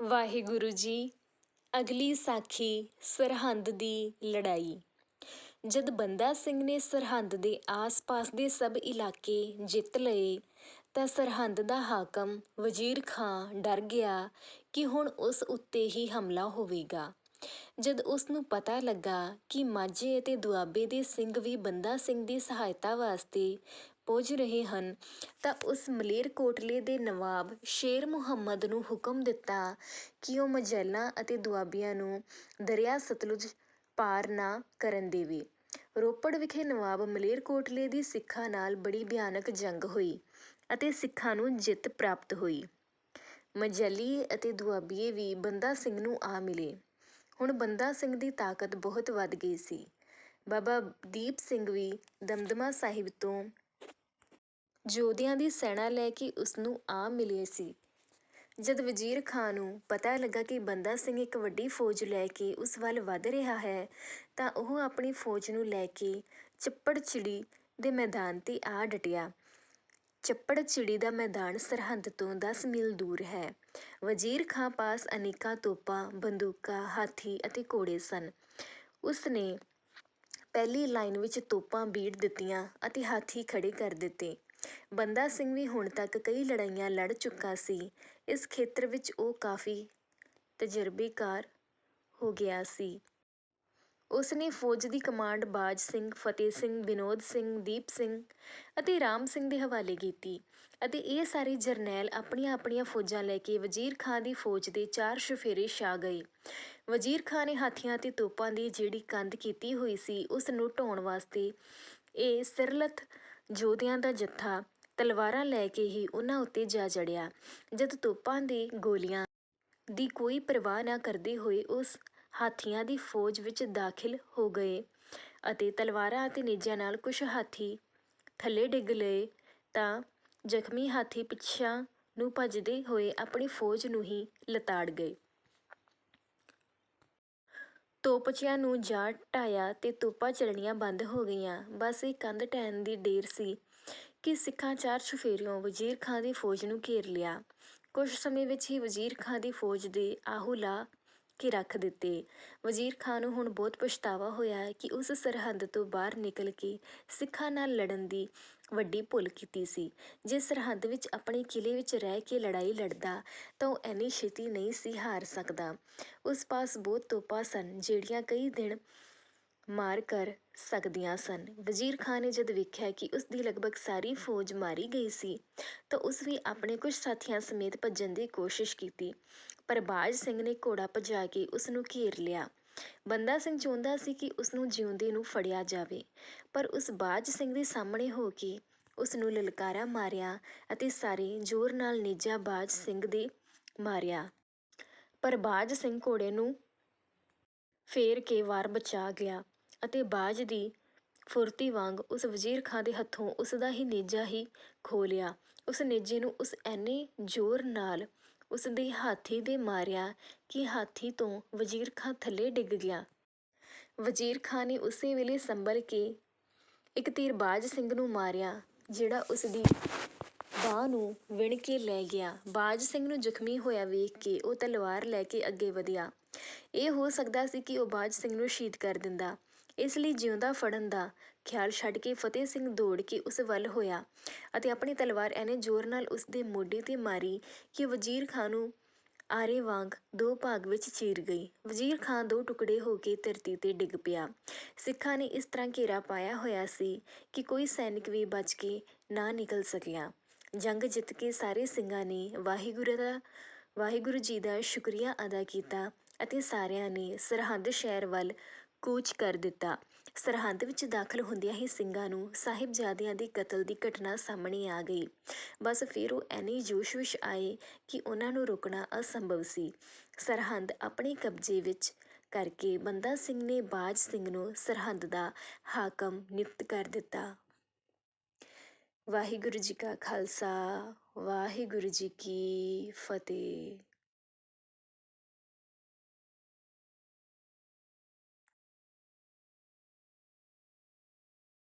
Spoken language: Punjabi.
ਵਾਹਿਗੁਰੂ ਜੀ, ਅਗਲੀ ਸਾਖੀ ਸਰਹੰਦ ਦੀ ਲੜਾਈ ਜਦ ਬੰਦਾ ਸਿੰਘ ਨੇ ਸਰਹੰਦ ਦੇ ਆਸ-ਪਾਸ ਦੇ ਸਭ ਇਲਾਕੇ ਜਿੱਤ ਲਏ, ਤਾਂ ਸਰਹੰਦ ਦਾ ਹਾਕਮ ਵਜ਼ੀਰ ਖਾਂ ਡਰ ਗਿਆ ਕਿ ਹੁਣ ਉਸ ਉੱਤੇ ਹੀ ਹਮਲਾ ਹੋਵੇਗਾ। ਜਦ ਉਸ ਨੂੰ ਪਤਾ ਲੱਗਾ ਕਿ ਮਾਝੇ ਅਤੇ ਦੁਆਬੇ ਦੇ ਸਿੰਘ ਵੀ ਬੰਦਾ ਸਿੰਘ ਦੀ ਸਹਾਇਤਾ ਵਾਸਤੇ ਪੁੱਜ ਰਹੇ ਹਨ, ਤਾਂ ਉਸ ਮਲੇਰਕੋਟਲੇ ਦੇ ਨਵਾਬ ਸ਼ੇਰ ਮੁਹੰਮਦ ਨੂੰ ਹੁਕਮ ਦਿੱਤਾ ਕਿ ਉਹ ਮਝੈਲਾਂ ਅਤੇ ਦੁਆਬੀਆਂ ਨੂੰ ਦਰਿਆ ਸਤਲੁਜ ਪਾਰ ਨਾ ਕਰਨ ਦੇਵੇ। ਰੋਪੜ ਵਿਖੇ ਨਵਾਬ ਮਲੇਰਕੋਟਲੇ ਦੀ ਸਿੱਖਾਂ ਨਾਲ ਬੜੀ ਭਿਆਨਕ ਜੰਗ ਹੋਈ ਅਤੇ ਸਿੱਖਾਂ ਨੂੰ ਜਿੱਤ ਪ੍ਰਾਪਤ ਹੋਈ। ਮਝੈਲੀਏ ਅਤੇ ਦੁਆਬੀਏ ਵੀ ਬੰਦਾ ਸਿੰਘ ਨੂੰ ਆ ਮਿਲੇ। ਹੁਣ ਬੰਦਾ ਸਿੰਘ ਦੀ ਤਾਕਤ ਬਹੁਤ ਵੱਧ ਗਈ ਸੀ। ਬਾਬਾ ਦੀਪ ਸਿੰਘ ਵੀ ਦਮਦਮਾ ਸਾਹਿਬ ਤੋਂ ਯੋਧਿਆਂ ਦੀ ਸੈਨਾ ਲੈ ਕੇ ਉਸ ਨੂੰ ਆ ਮਿਲੇ ਸੀ। ਜਦ ਵਜ਼ੀਰ ਖਾਂ ਨੂੰ ਪਤਾ ਲੱਗਾ ਕਿ ਬੰਦਾ ਸਿੰਘ ਇੱਕ ਵੱਡੀ ਫੌਜ ਲੈ ਕੇ ਉਸ ਵੱਲ ਵੱਧ ਰਿਹਾ ਹੈ ਤਾਂ ਉਹ ਆਪਣੀ ਫੌਜ ਨੂੰ ਲੈ ਕੇ ਚੱਪੜਚਿੜੀ ਦੇ ਮੈਦਾਨ 'ਤੇ ਆ ਡਟਿਆ। ਚੱਪੜਚਿੜੀ ਦਾ ਮੈਦਾਨ ਸਰਹੰਦ ਤੋਂ ਦਸ ਮੀਲ ਦੂਰ ਹੈ। ਵਜ਼ੀਰ ਖਾਂ ਪਾਸ ਅਨੇਕਾਂ ਤੋਪਾਂ, ਬੰਦੂਕਾਂ, ਹਾਥੀ ਅਤੇ ਘੋੜੇ ਸਨ। ਉਸ ਨੇ ਪਹਿਲੀ ਲਾਈਨ ਵਿੱਚ ਤੋਪਾਂ ਬੀੜ ਦਿੱਤੀਆਂ ਅਤੇ ਹਾਥੀ ਖੜ੍ਹੇ ਕਰ ਦਿੱਤੇ। ਬੰਦਾ ਸਿੰਘ ਵੀ ਹੁਣ ਤੱਕ ਕਈ ਲੜਾਈਆਂ ਲੜ ਚੁੱਕਾ ਸੀ। ਇਸ ਖੇਤਰ ਵਿੱਚ ਉਹ ਕਾਫ਼ੀ ਤਜਰਬੇਕਾਰ ਹੋ ਗਿਆ ਸੀ। ਉਸ ਨੇ ਫੌਜ ਦੀ ਕਮਾਂਡ ਬਾਜ ਸਿੰਘ, ਫ਼ਤਿਹ ਸਿੰਘ, ਵਿਨੋਦ ਸਿੰਘ, ਦੀਪ ਸਿੰਘ ਅਤੇ ਰਾਮ ਸਿੰਘ ਦੇ ਹਵਾਲੇ ਕੀਤੀ ਅਤੇ ਇਹ ਸਾਰੇ ਜਰਨੈਲ ਆਪਣੀਆਂ-ਆਪਣੀਆਂ ਫੌਜਾਂ ਲੈ ਕੇ ਵਜ਼ੀਰ ਖਾਂ ਦੀ ਫੌਜ ਦੇ ਚਾਰ ਚੁਫੇਰੇ ਛਾ ਗਏ। ਵਜ਼ੀਰ ਖਾਂ ਨੇ ਹਾਥੀਆਂ ਅਤੇ ਤੋਪਾਂ ਦੀ ਜਿਹੜੀ ਕੰਧ ਕੀਤੀ ਹੋਈ ਸੀ ਉਸ ਨੂੰ ਢਾਉਣ ਵਾਸਤੇ ਇਹ ਸਿਰਲੱਥ ਯੋਧਿਆਂ ਦਾ ਜੱਥਾ ਤਲਵਾਰਾਂ ਲੈ ਕੇ ਹੀ ਉਹਨਾਂ ਉੱਤੇ ਜਾ ਚੜਿਆ ਜਦ ਤੋਪਾਂ ਤੇ ਗੋਲੀਆਂ ਦੀ ਕੋਈ ਪਰਵਾਹ ਨਾ ਕਰਦੇ ਹੋਏ ਉਸ ਹਾਥੀਆਂ ਦੀ ਫੌਜ ਵਿੱਚ ਦਾਖ਼ਲ ਹੋ ਗਏ ਅਤੇ ਤਲਵਾਰਾਂ ਅਤੇ ਨੇਜ਼ਾਂ ਨਾਲ ਕੁਝ ਹਾਥੀ ਥੱਲੇ ਡਿੱਗ ਲਏ, ਤਾਂ ਜ਼ਖ਼ਮੀ ਹਾਥੀ ਪਿਛਾਂਹ ਨੂੰ ਭੱਜਦੇ ਹੋਏ ਆਪਣੀ ਫੌਜ ਨੂੰ ਹੀ ਲਤਾੜ ਗਏ। ਤੋਪਚਿਆਂ ਨੂੰ ਜਾ ਢਾਹਿਆ ਤੇ ਤੋਪਾਂ ਚੱਲਣੀਆਂ ਬੰਦ ਹੋ ਗਈਆਂ। ਬਸ ਇਹ ਕੰਧ ਢਹਿਣ ਦੀ ਢੇਰ ਸੀ ਕਿ ਸਿੱਖਾਂ ਚਾਰ ਚੁਫੇਰਿਓਂ ਵਜ਼ੀਰ ਖਾਂ ਦੀ ਫੌਜ ਨੂੰ ਘੇਰ ਲਿਆ। ਕੁਝ ਸਮੇਂ ਵਿੱਚ ਹੀ ਵਜ਼ੀਰ ਖਾਂ ਦੀ ਫੌਜ ਦੇ ਆਹੂ ਲਾ ਕੇ ਰੱਖ ਦਿੱਤੇ। ਵਜ਼ੀਰ ਖਾਂ ਨੂੰ ਹੁਣ ਬਹੁਤ ਪਛਤਾਵਾ ਹੋਇਆ ਕਿ ਉਸ ਸਰਹੱਦ ਤੋਂ ਬਾਹਰ ਨਿਕਲ ਕੇ ਸਿੱਖਾਂ ਨਾਲ ਲੜਨ ਦੀ ਵੱਡੀ ਭੁੱਲ ਕੀਤੀ ਸੀ। ਜੇ ਸਰਹੱਦ ਵਿੱਚ ਆਪਣੇ ਕਿਲ੍ਹੇ ਵਿੱਚ ਰਹਿ ਕੇ ਲੜਾਈ ਲੜਦਾ, ਤਾਂ ਉਹ ਐਨੀ ਛੇਤੀ ਨਹੀਂ ਸੀ ਹਾਰ ਸਕਦਾ। ਉਸ ਪਾਸ ਬਹੁਤ ਤੋਪਾਂ ਸਨ, ਜਿਹੜੀਆਂ ਕਈ ਦਿਨ ਮਾਰ ਕਰ ਸਕਦੀਆਂ ਸਨ। ਵਜ਼ੀਰ ਖਾਂ ਨੇ ਜਦ ਵੇਖਿਆ ਕਿ ਉਸ ਦੀ ਲਗਭਗ ਸਾਰੀ ਫੌਜ ਮਾਰੀ ਗਈ ਸੀ, ਤਾਂ ਉਸ ਵੀ ਆਪਣੇ ਕੁਝ ਸਾਥੀਆਂ ਸਮੇਤ ਭੱਜਣ ਦੀ ਕੋਸ਼ਿਸ਼ ਕੀਤੀ ਪਰ ਬਾਜ ਸਿੰਘ ਨੇ ਘੋੜਾ ਭਜਾ ਕੇ ਉਸ ਨੂੰ ਘੇਰ ਲਿਆ। ਬੰਦਾ ਸਿੰਘ ਚਾਹੁੰਦਾ ਸੀ ਕਿ ਉਸ ਨੂੰ ਜਿਉਂਦੇ ਨੂੰ ਫੜਿਆ ਜਾਵੇ, ਪਰ ਉਸ ਬਾਜ ਸਿੰਘ ਦੇ ਸਾਹਮਣੇ ਹੋ ਕੇ ਉਸ ਨੂੰ ਲਲਕਾਰਾ ਮਾਰਿਆ ਅਤੇ ਸਾਰੇ ਜ਼ੋਰ ਨਾਲ ਨੇਜ਼ਾ ਬਾਜ ਸਿੰਘ ਦੇ ਮਾਰਿਆ ਪਰ ਬਾਜ ਸਿੰਘ ਘੋੜੇ ਨੂੰ ਫੇਰ ਕੇ ਵਾਰ ਬਚਾ ਗਿਆ ਅਤੇ ਬਾਜ ਦੀ ਫੁਰਤੀ ਵਾਂਗ ਉਸ ਵਜ਼ੀਰ ਖਾਂ ਦੇ ਹੱਥੋਂ ਉਸ ਦਾ ਹੀ ਨੇਜ਼ਾ ਹੀ ਖੋਹ ਲਿਆ। ਉਸ ਨੇਜ਼ੇ ਨੂੰ ਉਸ ਐਨੇ ਜ਼ੋਰ ਨਾਲ ਉਸ ਦੇ ਹਾਥੀ ਦੇ ਮਾਰਿਆ ਕਿ ਹਾਥੀ ਤੋਂ ਵਜ਼ੀਰ ਖਾਂ ਥੱਲੇ ਡਿੱਗ ਗਿਆ। ਵਜ਼ੀਰ ਖਾਂ ਨੇ ਉਸੇ ਵੇਲੇ ਸੰਭਲ ਕੇ ਇੱਕ ਤੀਰ ਬਾਜ ਸਿੰਘ ਨੂੰ ਮਾਰਿਆ, ਜਿਹੜਾ ਉਸ ਦੀ ਬਾਂਹ ਨੂੰ ਵਿਣ ਕੇ ਲੈ ਗਿਆ। ਬਾਜ ਸਿੰਘ ਨੂੰ ਜ਼ਖ਼ਮੀ ਹੋਇਆ ਵੇਖ ਕੇ ਉਹ ਤਲਵਾਰ ਲੈ ਕੇ ਅੱਗੇ ਵਧਿਆ। ਇਹ ਹੋ ਸਕਦਾ ਸੀ ਕਿ ਉਹ ਬਾਜ ਸਿੰਘ ਨੂੰ ਸ਼ਹੀਦ ਕਰ ਦਿੰਦਾ। ਇਸ ਲਈ ਜਿਉਂਦਾ ਫੜਨ ਦਾ ਖ਼ਿਆਲ ਛੱਡ ਕੇ ਫ਼ਤਿਹ ਸਿੰਘ ਦੌੜ ਕੇ ਉਸ ਵੱਲ ਹੋਇਆ ਅਤੇ ਆਪਣੀ ਤਲਵਾਰ ਐਨੇ ਜ਼ੋਰ ਨਾਲ ਉਸ ਦੇ ਮੋਢੇ 'ਤੇ ਮਾਰੀ ਕਿ ਵਜ਼ੀਰ ਖਾਂ ਨੂੰ ਆਰੇ ਵਾਂਗ ਦੋ ਭਾਗ ਵਿੱਚ ਚੀਰ ਗਈ। ਵਜ਼ੀਰ ਖਾਂ ਦੋ ਟੁਕੜੇ ਹੋ ਕੇ ਧਰਤੀ 'ਤੇ ਡਿੱਗ ਪਿਆ। ਸਿੱਖਾਂ ਨੇ ਇਸ ਤਰ੍ਹਾਂ ਘੇਰਾ ਪਾਇਆ ਹੋਇਆ ਸੀ ਕਿ ਕੋਈ ਸੈਨਿਕ ਵੀ ਬਚ ਕੇ ਨਾ ਨਿਕਲ ਸਕਿਆ। ਜੰਗ ਜਿੱਤ ਕੇ ਸਾਰੇ ਸਿੰਘਾਂ ਨੇ ਵਾਹਿਗੁਰੂ ਦਾ, ਵਾਹਿਗੁਰੂ ਜੀ ਦਾ ਸ਼ੁਕਰੀਆ ਅਦਾ ਕੀਤਾ ਅਤੇ ਸਾਰਿਆਂ ਨੇ ਸਰਹੰਦ ਸ਼ਹਿਰ ਵੱਲ ਕੂਚ ਕਰ ਦਿੱਤਾ। ਸਰਹੰਦ ਵਿੱਚ ਦਾਖ਼ਲ ਹੁੰਦਿਆਂ ਹੀ ਸਿੰਘਾਂ ਨੂੰ ਸਾਹਿਬਜ਼ਾਦਿਆਂ ਦੇ ਕਤਲ ਦੀ ਘਟਨਾ ਸਾਹਮਣੇ ਆ ਗਈ। ਬਸ ਫਿਰ ਉਹ ਐਨੇ ਜੋਸ਼ ਵਿੱਚ ਆਏ ਕਿ ਉਹਨਾਂ ਨੂੰ ਰੋਕਣਾ ਅਸੰਭਵ ਸੀ। ਸਰਹੰਦ ਆਪਣੇ ਕਬਜ਼ੇ ਵਿੱਚ ਕਰਕੇ ਬੰਦਾ ਸਿੰਘ ਨੇ ਬਾਜ ਸਿੰਘ ਨੂੰ ਸਰਹੰਦ ਦਾ ਹਾਕਮ ਨਿਯੁਕਤ ਕਰ ਦਿੱਤਾ। ਵਾਹਿਗੁਰੂ ਜੀ ਕਾ ਖਾਲਸਾ, ਵਾਹਿਗੁਰੂ ਜੀ ਕੀ ਫਤਿਹ।